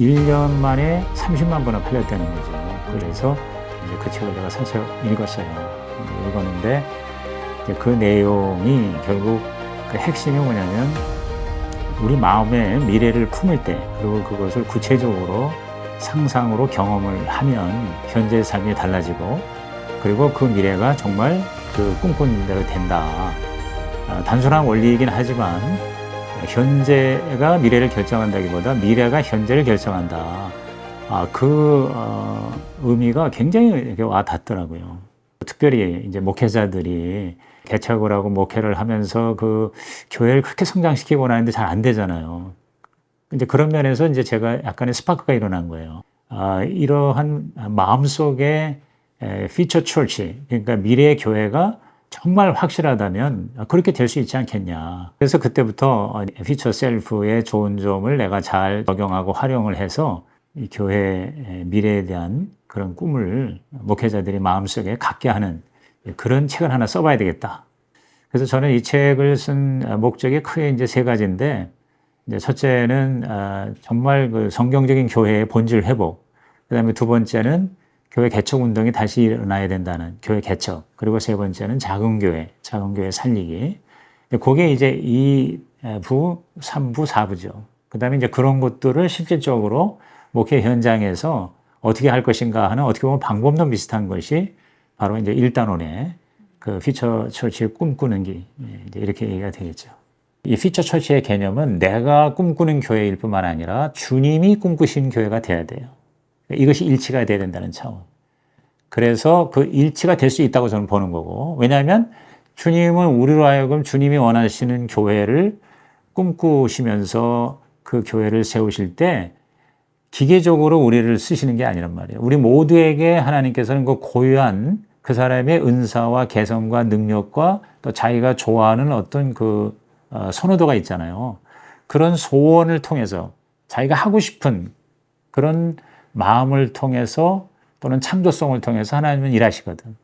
1년 만에 30만 번을 팔렸다는 거죠. 그래서 이제 그 책을 제가 사실 읽었어요. 읽었는데 그 내용이 결국 그 핵심이 뭐냐면 우리 마음의 미래를 품을 때 그리고 그것을 구체적으로 상상으로 경험을 하면 현재의 삶이 달라지고 그리고 그 미래가 정말 그 꿈꾸는 대로 된다. 아, 단순한 원리이긴 하지만 현재가 미래를 결정한다기보다 미래가 현재를 결정한다. 아, 그 어, 의미가 굉장히 와 닿더라고요. 특별히 이제 목회자들이 개척을 하고 목회를 하면서 그 교회를 그렇게 성장시키고 나는데 잘 안 되잖아요. 이제 그런 면에서 이제 제가 약간의 스파크가 일어난 거예요. 아, 이러한 마음속에 에, 피처 철치, 그러니까 미래의 교회가 정말 확실하다면 그렇게 될 수 있지 않겠냐. 그래서 그때부터 피처 셀프의 좋은 점을 내가 잘 적용하고 활용을 해서 이 교회의 미래에 대한 그런 꿈을 목회자들이 마음속에 갖게 하는 그런 책을 하나 써봐야 되겠다. 그래서 저는 이 책을 쓴 목적이 크게 이제 세 가지인데, 이제 첫째는 아, 정말 그 성경적인 교회의 본질 회복. 그 다음에 두 번째는 교회 개척 운동이 다시 일어나야 된다는 교회 개척. 그리고 세 번째는 작은 교회, 작은 교회 살리기. 그게 이제 2부, 3부, 4부죠. 그 다음에 이제 그런 것들을 실질적으로 목회 현장에서 어떻게 할 것인가 하는 어떻게 보면 방법론 비슷한 것이 바로 이제 1단원의 그 피처 처치의 꿈꾸는 기 이제 이렇게 얘기가 되겠죠. 이 피처 처치의 개념은 내가 꿈꾸는 교회일 뿐만 아니라 주님이 꿈꾸신 교회가 돼야 돼요. 이것이 일치가 돼야 된다는 차원. 그래서 그 일치가 될 수 있다고 저는 보는 거고. 왜냐하면 주님은 우리로 하여금 주님이 원하시는 교회를 꿈꾸시면서 그 교회를 세우실 때 기계적으로 우리를 쓰시는 게 아니란 말이에요. 우리 모두에게 하나님께서는 그 고유한 그 사람의 은사와 개성과 능력과 또 자기가 좋아하는 어떤 그 어, 선호도가 있잖아요. 그런 소원을 통해서 자기가 하고 싶은 그런 마음을 통해서 또는 창조성을 통해서 하나님은 일하시거든.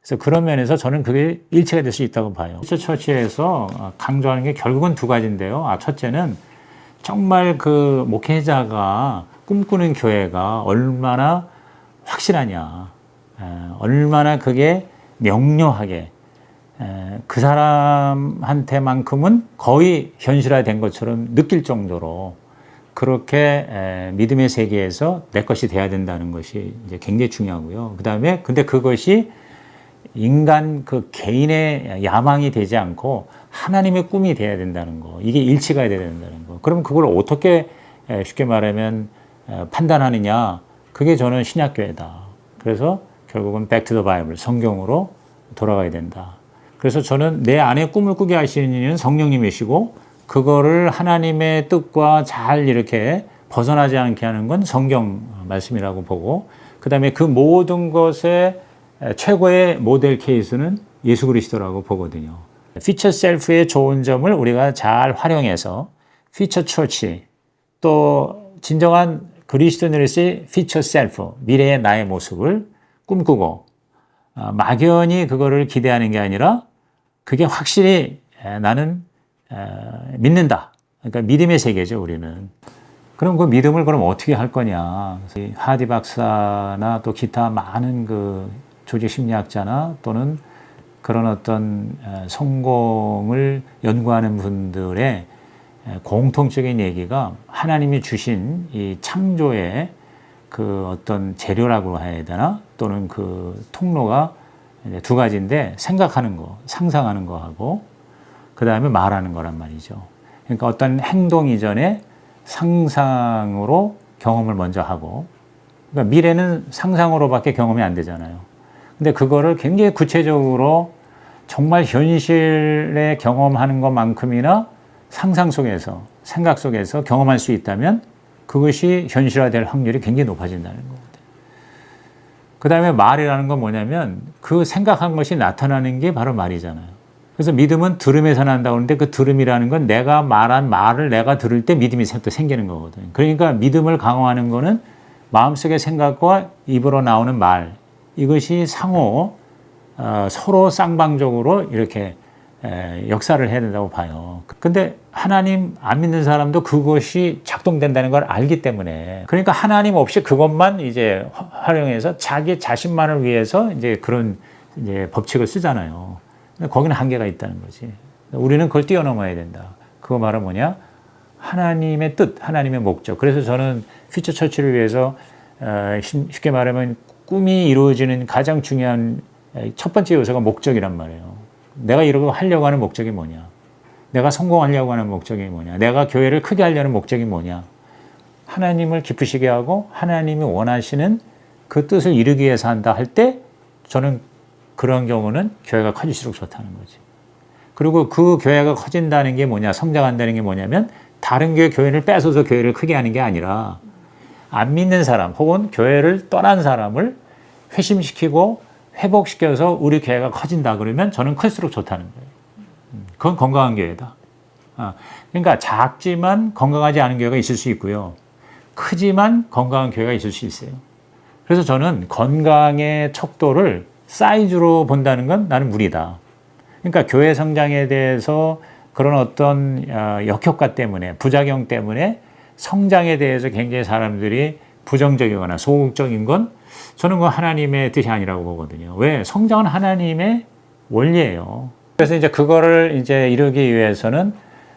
그래서 그런 면에서 저는 그게 일체가 될 수 있다고 봐요. 처치에서 강조하는 게 결국은 두 가지인데요. 아, 첫째는 정말 그 목회자가 꿈꾸는 교회가 얼마나 확실하냐, 에, 얼마나 그게 명료하게 에, 그 사람한테만큼은 거의 현실화된 것처럼 느낄 정도로 그렇게 에, 믿음의 세계에서 내 것이 돼야 된다는 것이 이제 굉장히 중요하고요. 그 다음에 근데 그것이 인간 그 개인의 야망이 되지 않고 하나님의 꿈이 돼야 된다는 거. 이게 일치가 돼야 된다는 거. 그럼 그걸 어떻게 쉽게 말하면 판단하느냐? 그게 저는 신약교회다. 그래서 결국은 the Bible, 성경으로 돌아가야 된다. 그래서 저는 내 안에 꿈을 꾸게 하시는 이는 성령님이시고 그거를 하나님의 뜻과 잘 이렇게 벗어나지 않게 하는 건 성경 말씀이라고 보고 그 다음에 그 모든 것의 최고의 모델 케이스는 예수 그리스도라고 보거든요. 피처 셀프의 좋은 점을 우리가 잘 활용해서 피처 처치 또 진정한 그리스도인으로서의 피처 셀프 미래의 나의 모습을 꿈꾸고 어, 막연히 그거를 기대하는 게 아니라 그게 확실히 나는 믿는다. 그러니까 믿음의 세계죠 우리는. 그럼 그 믿음을 그럼 어떻게 할 거냐? 하디 박사나 또 기타 많은 그 조직 심리학자나 또는 그런 어떤 성공을 연구하는 분들의 공통적인 얘기가 하나님이 주신 이 창조의 그 어떤 재료라고 해야 되나 또는 그 통로가 두 가지인데 생각하는 거, 상상하는 거하고 그 다음에 말하는 거란 말이죠. 그러니까 어떤 행동 이전에 상상으로 경험을 먼저 하고 그러니까 미래는 상상으로밖에 경험이 안 되잖아요. 근데 그거를 굉장히 구체적으로 정말 현실에 경험하는 것만큼이나 상상 속에서, 생각 속에서 경험할 수 있다면 그것이 현실화될 확률이 굉장히 높아진다는 거거든요. 그 다음에 말이라는 건 뭐냐면 그 생각한 것이 나타나는 게 바로 말이잖아요. 그래서 믿음은 들음에서 난다고 하는데 그 들음이라는 건 내가 말한 말을 내가 들을 때 믿음이 또 생기는 거거든요. 그러니까 믿음을 강화하는 거는 마음속의 생각과 입으로 나오는 말, 이것이 상호 어, 서로 쌍방적으로 이렇게 에, 역사를 해야 된다고 봐요. 근데 하나님 안 믿는 사람도 그것이 작동된다는 걸 알기 때문에 그러니까 하나님 없이 그것만 이제 화- 활용해서 자기 자신만을 위해서 이제 그런 이제 법칙을 쓰잖아요. 거기는 한계가 있다는 거지. 우리는 그걸 뛰어넘어야 된다. 그거 말은 뭐냐? 하나님의 뜻, 하나님의 목적. 그래서 저는 퓨처 처치를 위해서 어, 쉽- 쉽게 말하면 꿈이 이루어지는 가장 중요한 에, 첫 번째 요소가 목적이란 말이에요. 내가 이러고 하려고 하는 목적이 뭐냐? 내가 성공하려고 하는 목적이 뭐냐? 내가 교회를 크게 하려는 목적이 뭐냐? 하나님을 기쁘시게 하고 하나님이 원하시는 그 뜻을 이루기 위해서 한다 할 때 저는 그런 경우는 교회가 커질수록 좋다는 거지. 그리고 그 교회가 커진다는 게 뭐냐, 성장한다는 게 뭐냐면 다른 교회 교회를 뺏어서 교회를 크게 하는 게 아니라 안 믿는 사람 혹은 교회를 떠난 사람을 회심시키고 회복시켜서 우리 교회가 커진다 그러면 저는 클수록 좋다는 거예요. 음, 그건 건강한 교회다. 아, 그러니까 작지만 건강하지 않은 교회가 있을 수 있고요. 크지만 건강한 교회가 있을 수 있어요. 그래서 저는 건강의 척도를 사이즈로 본다는 건 나는 무리다. 그러니까 교회 성장에 대해서 그런 어떤 어, 역효과 때문에 부작용 때문에 성장에 대해서 굉장히 사람들이 부정적이거나 소극적인 건 저는 그 하나님의 뜻이 아니라고 보거든요. 왜? 성장은 하나님의 원리예요. 그래서 이제 그거를 이제 이루기 위해서는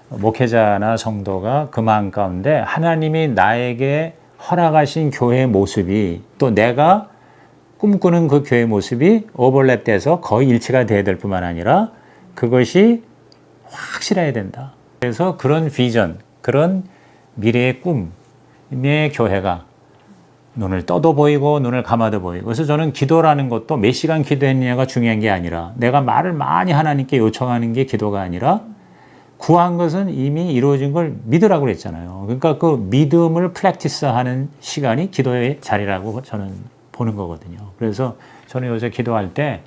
목회자나 성도가 그 마음 가운데 하나님이 나에게 허락하신 교회의 모습이 또 내가 꿈꾸는 그 교회 모습이 오버랩돼서 거의 일치가 돼야 될 뿐만 아니라 그것이 확실해야 된다. 그래서 그런 비전, 그런 미래의 꿈의 교회가 눈을 떠도 보이고 눈을 감아도 보이고 그래서 저는 기도라는 것도 몇 시간 기도했느냐가 중요한 게 아니라 내가 말을 많이 하나님께 요청하는 게 기도가 아니라 구한 것은 이미 이루어진 걸 믿으라고 그랬잖아요. 그러니까 그 믿음을 프랙티스하는 시간이 기도의 자리라고 저는 보는 거거든요. 그래서 저는 요새 기도할 때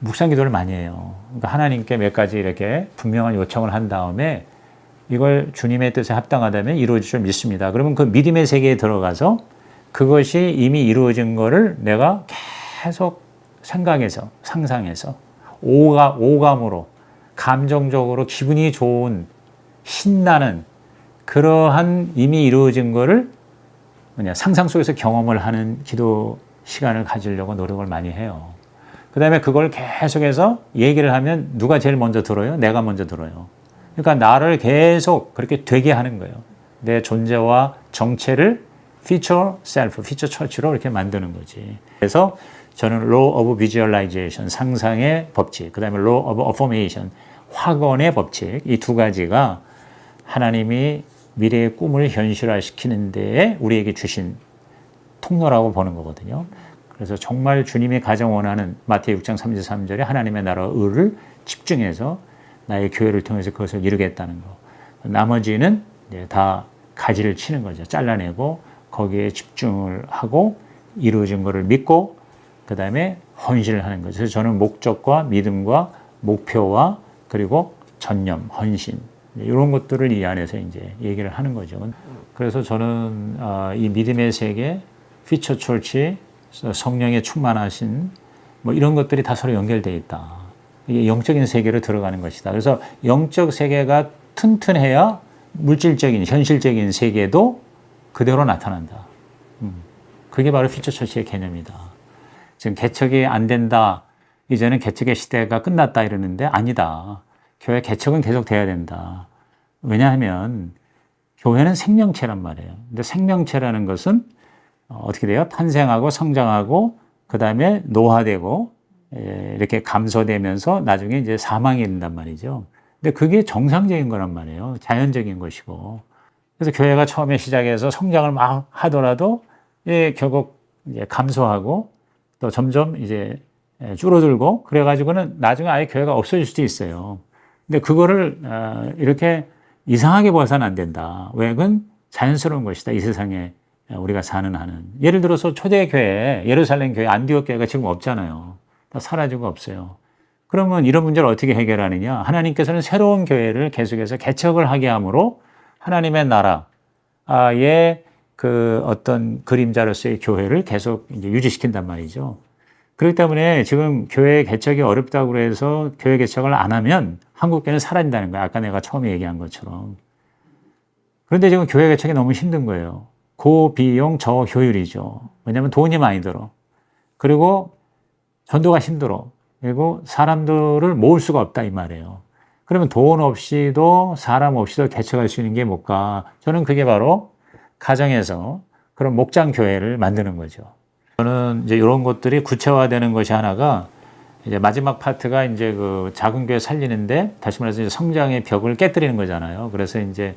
묵상 기도를 많이 해요. 그러니까 하나님께 몇 가지 이렇게 분명한 요청을 한 다음에 이걸 주님의 뜻에 합당하다면 이루어질 줄 믿습니다. 그러면 그 믿음의 세계에 들어가서 그것이 이미 이루어진 거를 내가 계속 생각해서 상상해서 오가, 오감으로 감정적으로 기분이 좋은 신나는 그러한 이미 이루어진 거를 뭐냐 상상 속에서 경험을 하는 기도 시간을 가지려고 노력을 많이 해요. 그 다음에 그걸 계속해서 얘기를 하면 누가 제일 먼저 들어요? 내가 먼저 들어요. 그러니까 나를 계속 그렇게 되게 하는 거예요. 내 존재와 정체를 feature self, feature church로 이렇게 만드는 거지. 그래서 저는 law of visualization, 상상의 법칙, 그 다음에 law of affirmation, 확언의 법칙, 이 두 가지가 하나님이 미래의 꿈을 현실화시키는 데에 우리에게 주신 통로라고 보는 거거든요. 그래서 정말 주님이 가장 원하는 마태오 6장 33절에 하나님의 나라와 의를 집중해서 나의 교회를 통해서 그것을 이루겠다는 거. 나머지는 다 가지를 치는 거죠. 잘라내고 거기에 집중을 하고 이루어진 것을 믿고 그 다음에 헌신을 하는 거죠. 그래서 저는 목적과 믿음과 목표와 그리고 전념, 헌신 이런 것들을 이 안에서 이제 얘기를 하는 거죠. 그래서 저는 아, 이 믿음의 세계, 피처 철치, 성령에 충만하신 뭐 이런 것들이 다 서로 연결되어 있다. 이게 영적인 세계로 들어가는 것이다. 그래서 영적 세계가 튼튼해야 물질적인 현실적인 세계도 그대로 나타난다. 음. 그게 바로 피처 철치의 개념이다. 지금 개척이 안 된다. 이제는 개척의 시대가 끝났다 이러는데 아니다. 교회 개척은 계속 돼야 된다. 왜냐하면 교회는 생명체란 말이에요. 근데 생명체라는 것은 어떻게 돼요? 탄생하고 성장하고 그 다음에 노화되고 에, 이렇게 감소되면서 나중에 이제 사망이 된단 말이죠. 근데 그게 정상적인 거란 말이에요. 자연적인 것이고. 그래서 교회가 처음에 시작해서 성장을 막 하더라도 예, 결국 이제 감소하고 또 점점 이제 예, 줄어들고 그래가지고는 나중에 아예 교회가 없어질 수도 있어요. 근데 그거를 어, 이렇게 이상하게 봐서는 안 된다. 왜? 그건 자연스러운 것이다. 이 세상에 우리가 사는 한은. 예를 들어서 초대교회, 예루살렘 교회, 안디옥 교회가 지금 없잖아요. 다 사라지고 없어요. 그러면 이런 문제를 어떻게 해결하느냐? 하나님께서는 새로운 교회를 계속해서 개척을 하게 함으로 하나님의 나라의 그 어떤 그림자로서의 교회를 계속 유지시킨단 말이죠. 그렇기 때문에 지금 교회 개척이 어렵다고 해서 교회 개척을 안 하면 한국교회는 사라진다는 거야. 아까 내가 처음에 얘기한 것처럼. 그런데 지금 교회 개척이 너무 힘든 거예요. 고비용 저효율이죠. 왜냐하면 돈이 많이 들어. 그리고 전도가 힘들어. 그리고 사람들을 모을 수가 없다 이 말이에요. 그러면 돈 없이도 사람 없이도 개척할 수 있는 게 뭘까? 저는 그게 바로 가정에서 그런 목장 교회를 만드는 거죠. 저는 이제 이런 것들이 구체화되는 것이 하나가 이제 마지막 파트가 이제 그 작은 교회 살리는데 다시 말해서 이제 성장의 벽을 깨뜨리는 거잖아요. 그래서 이제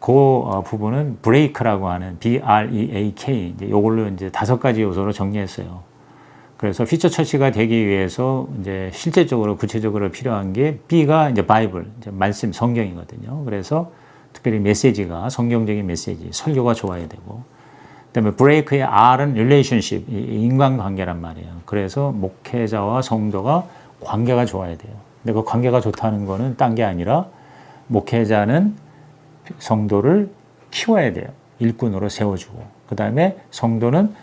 그 어, 부분은 브레이크라고 하는 B R E A K 이제 요걸로 이제 다섯 가지 요소로 정리했어요. 그래서 피처 처치가 되기 위해서 이제 실제적으로 구체적으로 필요한 게 B가 이제 바이블, 이제 말씀 성경이거든요. 그래서 특별히 메시지가 성경적인 메시지, 설교가 좋아야 되고 그다음에 브레이크의 R은 relationship, 인간관계란 말이에요. 그래서 목회자와 성도가 관계가 좋아야 돼요. 근데 그 관계가 좋다는 거는 딴 게 아니라 목회자는 성도를 키워야 돼요. 일꾼으로 세워주고. 그 다음에 성도는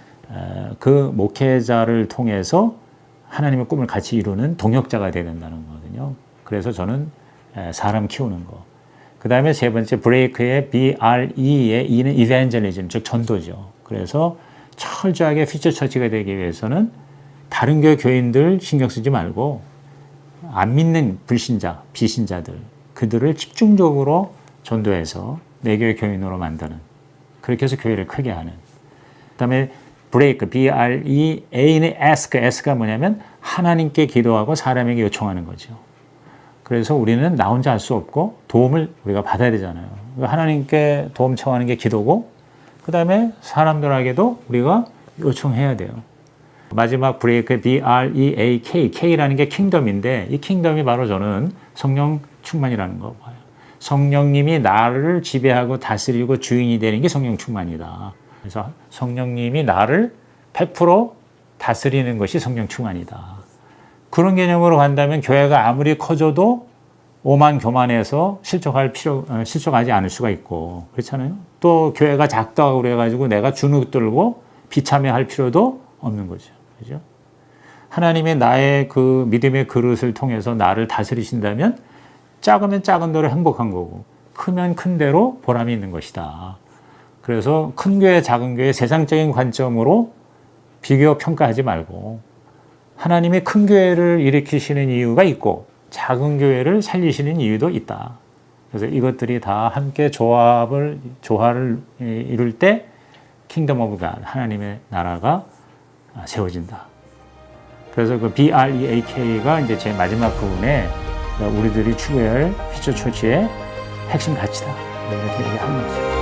그 목회자를 통해서 하나님의 꿈을 같이 이루는 동역자가 되야 된다는 거거든요. 그래서 저는 사람 키우는 거. 그 다음에 세 번째 브레이크의 BRE의 E는 이벤젤리즘, 즉 전도죠. 그래서 철저하게 피처 처치가 되기 위해서는 다른 교회 교인들 신경 쓰지 말고 안 믿는 불신자, 비신자들 그들을 집중적으로 전도해서 내 교회 교인으로 만드는 그렇게 해서 교회를 크게 하는 그다음에 브레이크 B-R-E A는 ask ask가 뭐냐면 하나님께 기도하고 사람에게 요청하는 거죠. 그래서 우리는 나 혼자 할 수 없고 도움을 우리가 받아야 되잖아요. 하나님께 도움 청하는 게 기도고 그 다음에 사람들에게도 우리가 요청해야 돼요. 마지막 브레이크 B-R-E-A-K K라는 게 킹덤인데 이 킹덤이 바로 저는 성령 충만이라는 거 봐요. 성령님이 나를 지배하고 다스리고 주인이 되는 게 성령 충만이다. 그래서 성령님이 나를 100% 다스리는 것이 성령 충만이다. 그런 개념으로 간다면 교회가 아무리 커져도 오만 교만해서 실족할 필요, 어, 실족하지 않을 수가 있고, 그렇잖아요? 또 교회가 작다고 그래가지고 내가 주눅 들고 비참해할 필요도 없는 거죠. 그죠? 하나님의 나의 그 믿음의 그릇을 통해서 나를 다스리신다면 작으면 작은 대로 행복한 거고, 크면 큰 대로 보람이 있는 것이다. 그래서 큰 교회, 작은 교회 세상적인 관점으로 비교 평가하지 말고 하나님의 큰 교회를 일으키시는 이유가 있고 작은 교회를 살리시는 이유도 있다. 그래서 이것들이 다 함께 조합을 조화를 이룰 때 킹덤 오브 갓 하나님의 나라가 세워진다. 그래서 그 BREAK가 이제 제 마지막 부분에 우리들이 추구할 피처 초치의 핵심 가치다. 이렇게 얘기하는.